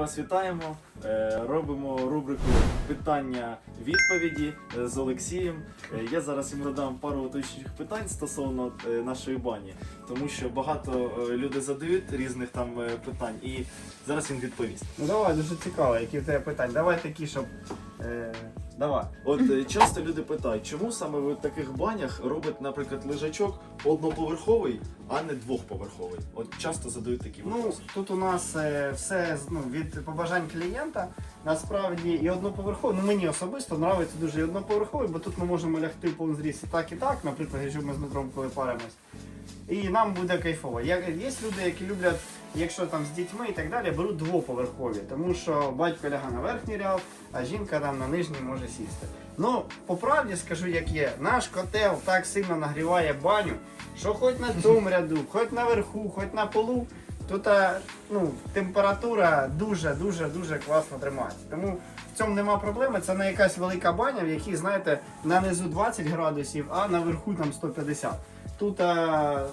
вас вітаємо. Е, Робимо рубрику питання-відповіді е, з Олексієм. Е, Я зараз їм задам пару уточнюючих питань стосовно нашої бані, тому що багато людей задають різних там питань, і зараз він відповість. Ну давай, дуже цікаво, які в тебе питання. Давай такі, щоб. Е, давай. От е, часто люди питають, чому саме в таких банях робите, наприклад, лежачок одноповерховий, а не двохповерховий? От часто задають такі Ну, тут у нас е, все ну, від побажань клієнта. Насправді і одноповерховий. Ну мені особисто подобається дуже і одноповерховий, бо тут ми можемо лягти в повний і так, і так, наприклад, якщо ми з Дмитром коли паримось. І нам буде кайфово. Є люди, які люблять, якщо там з дітьми і так далі, беруть двоповерхові, тому що батько ляга на верхній ряд, а жінка там на нижній може сісти. Ну, по правді скажу, як є, наш котел так сильно нагріває баню, що хоч на цьому ряду, хоч наверху, хоч на полу, тут ну, температура дуже, дуже, дуже класно тримається. Тому в цьому нема проблеми. Це не якась велика баня, в якій, знаєте, на низу 20 градусів, а наверху там 150. Тут,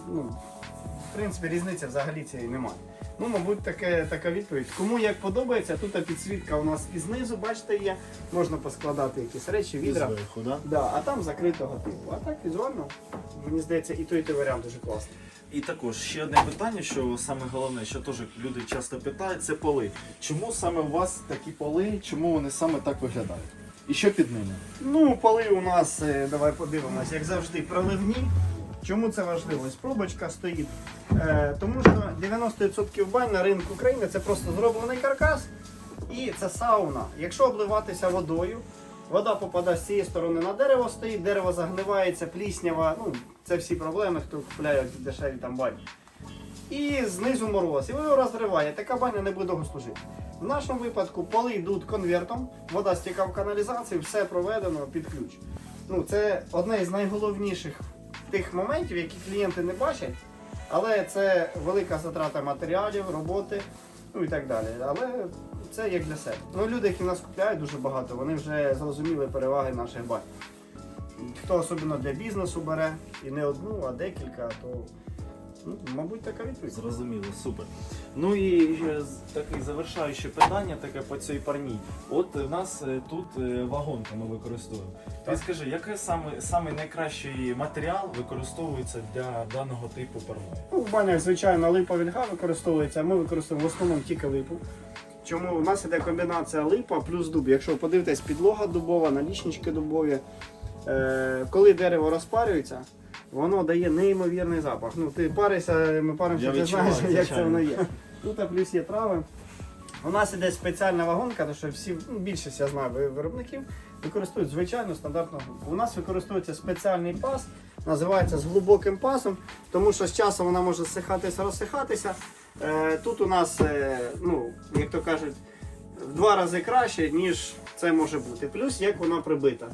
ну, в принципі, різниці взагалі цієї немає. Ну, мабуть, таке, така відповідь. Кому як подобається, тут підсвітка у нас і знизу, бачите, є. Можна поскладати якісь речі, відра. Зверху, да? Да, а там закритого типу. А так візуально, мені здається, і той, і той варіант дуже класний. І також ще одне питання, що саме головне, що теж люди часто питають, це поли. Чому саме у вас такі поли, чому вони саме так виглядають? І що під ними? Ну, поли у нас, е, давай подивимось, як завжди, проливні. Чому це важливо? Ось пробочка стоїть. Е, тому що 90% бань на ринку України це просто зроблений каркас і це сауна. Якщо обливатися водою, вода попадає з цієї сторони на дерево стоїть, дерево загнивається, пліснява. Ну, це всі проблеми, хто купляє дешеві там бані. І знизу мороз, і воно розриває. Така баня не буде довго служити. В нашому випадку поли йдуть конвертом, вода стікає в каналізацію, все проведено під ключ. Ну, це одне із найголовніших тих моментів, які клієнти не бачать, але це велика затрата матеріалів, роботи, ну і так далі. Але це як для себе. Ну, люди, які нас купляють дуже багато, вони вже зрозуміли переваги наших бань. Хто особливо для бізнесу бере, і не одну, а декілька, то мабуть така відповідь. Зрозуміло, супер. Ну і таке завершаюче питання таке по цій парній. От в нас е, тут е, вагонка ми використовуємо. Ти скажи, який саме, саме найкращий матеріал використовується для даного типу парної? Ну, в банях, звичайно, липа вільга використовується. Ми використовуємо в основному тільки липу. Чому у нас іде комбінація липа плюс дуб. Якщо ви подивитесь, підлога дубова, налічнички дубові. Е, коли дерево розпарюється, воно дає неймовірний запах. Ну, ти паришся, ми паримося, ти знаєш, як це воно є. Тут плюс є трави. У нас іде спеціальна вагонка, тому що всі, ну, більшість я знаю виробників, використовують звичайну стандартну гумку. У нас використовується спеціальний пас, називається з глибоким пасом, тому що з часом вона може зсихатися, розсихатися. Е, тут у нас, е, ну, як то кажуть, в два рази краще, ніж це може бути. Плюс як вона прибита.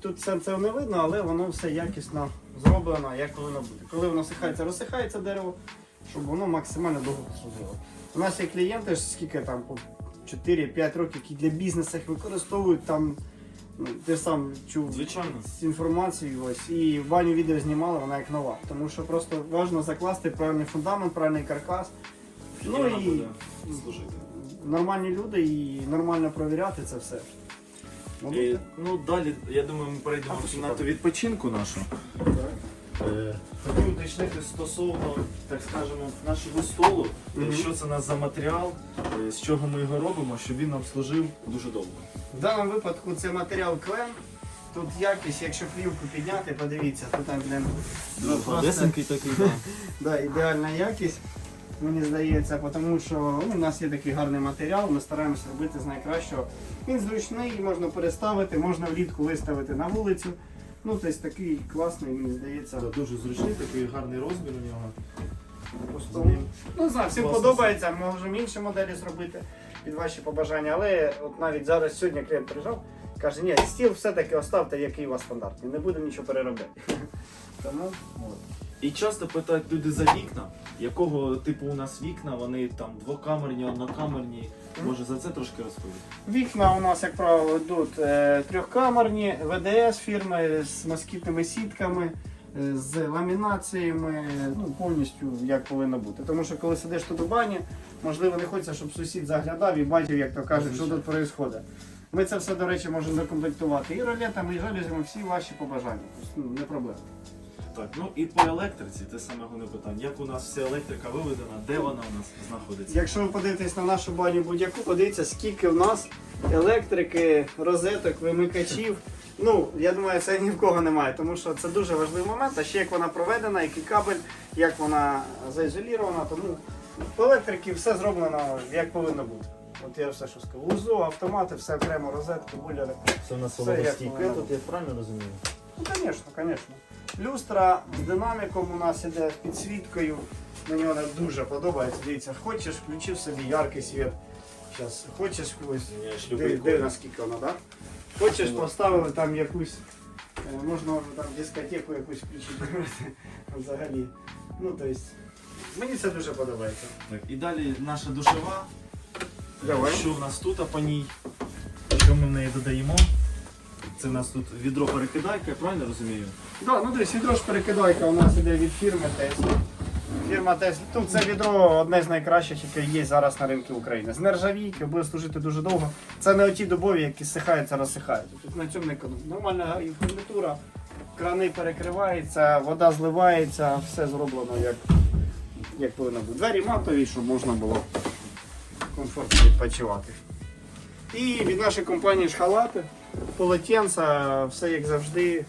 Тут це, це не видно, але воно все якісно зроблено, як повинно бути. Коли воно сихається, розсихається дерево, щоб воно максимально довго служило. У нас є клієнти, скільки там по 4-5 років, які для бізнесу їх використовують там. ну, Ти сам чув Звичайно. з інформацією, ось і баню відео знімали, вона як нова. Тому що просто важливо закласти правильний фундамент, правильний каркас. Ну і служити. нормальні люди і нормально провіряти це все. Мабуть, І, ну далі, я думаю, ми перейдемо А, в кімнату відпочинку нашу. Е, Хотів уточнити стосовно, так скажемо, нашого столу, Мгм. що це нас за матеріал, е, з чого ми його робимо, щоб він нам служив дуже довго. В даному випадку це матеріал клен. Тут якість, якщо плівку підняти, подивіться, тут там блин, ну, просто- такий, да. Да, ідеальна якість, мені здається, тому що ну, у нас є такий гарний матеріал, ми стараємося робити з найкращого. Він зручний, можна переставити, можна влітку виставити на вулицю. Ну, тобто такий класний, мені здається. Да, Дуже зручний, такий гарний розмір у нього. Просто, ну, не знаю, всім Класно. подобається, можемо інші моделі зробити під ваші побажання. Але от навіть зараз сьогодні клієнт приїжджав, каже, ні, стіл все-таки оставте, який у вас стандартний, не будемо нічого переробляти. Тому от. І часто питають люди за вікна, якого типу у нас вікна, вони там двокамерні, однокамерні. Може за це трошки розповісти? Вікна у нас, як правило, йдуть е, трьохкамерні, ВДС фірми з москітними сітками, е, з ламінаціями, ну повністю як повинно бути. Тому що коли сидиш тут у бані, Можливо, не хочеться, щоб сусід заглядав і бачив, як то кажуть, що тут відбувається. Ми це все, до речі, можемо докомплектувати і ролетами, і жалюзями, всі ваші побажання. Тобто, ну, не проблема. Так, ну і по електриці, те саме головне питання. Як у нас вся електрика виведена, де вона у нас знаходиться? Якщо ви подивитесь на нашу баню будь-яку, подивіться, скільки в нас електрики, розеток, вимикачів. Ну, я думаю, це ні в кого немає, тому що це дуже важливий момент. А ще як вона проведена, який кабель, як вона заізолірована, тому по електрики все зроблено як повинно бути. От я все, що сказав. Узо, автомати, все окремо, розетки, буляри. Це у нас Все як вологостійке тут, я правильно розумію? Ну, звісно, звісно. Люстра з динаміком у нас іде з підсвіткою. Мені вона дуже подобається. Дивіться, хочеш, включив собі яркий світ. Зараз, хочеш ось. Диви, наскільки вона, так? Хочеш, поставили там якусь. е, Можна там дискотеку якусь включити. Взагалі. Ну, тобто, мені це дуже подобається. Так, і далі наша душова. Давай. Що в нас тут а по ній? Що ми в неї додаємо? Це в нас тут відро перекидайка, я правильно розумію? Да, ну дивись, відро ж перекидайка у нас іде від фірми Tesla. Фірма Tesla. Тут це відро одне з найкращих, яке є зараз на ринку України. З нержавійки, буде служити дуже довго. Це не оті дубові, які сихаються, розсихають. Тут на цьому не економить. Нормальна фурнітура, крани перекриваються, вода зливається, все зроблено як, як повинно бути. Двері матові, щоб можна було комфортно відпочивати. І від нашої компанії шхалати, полотенця, все як завжди,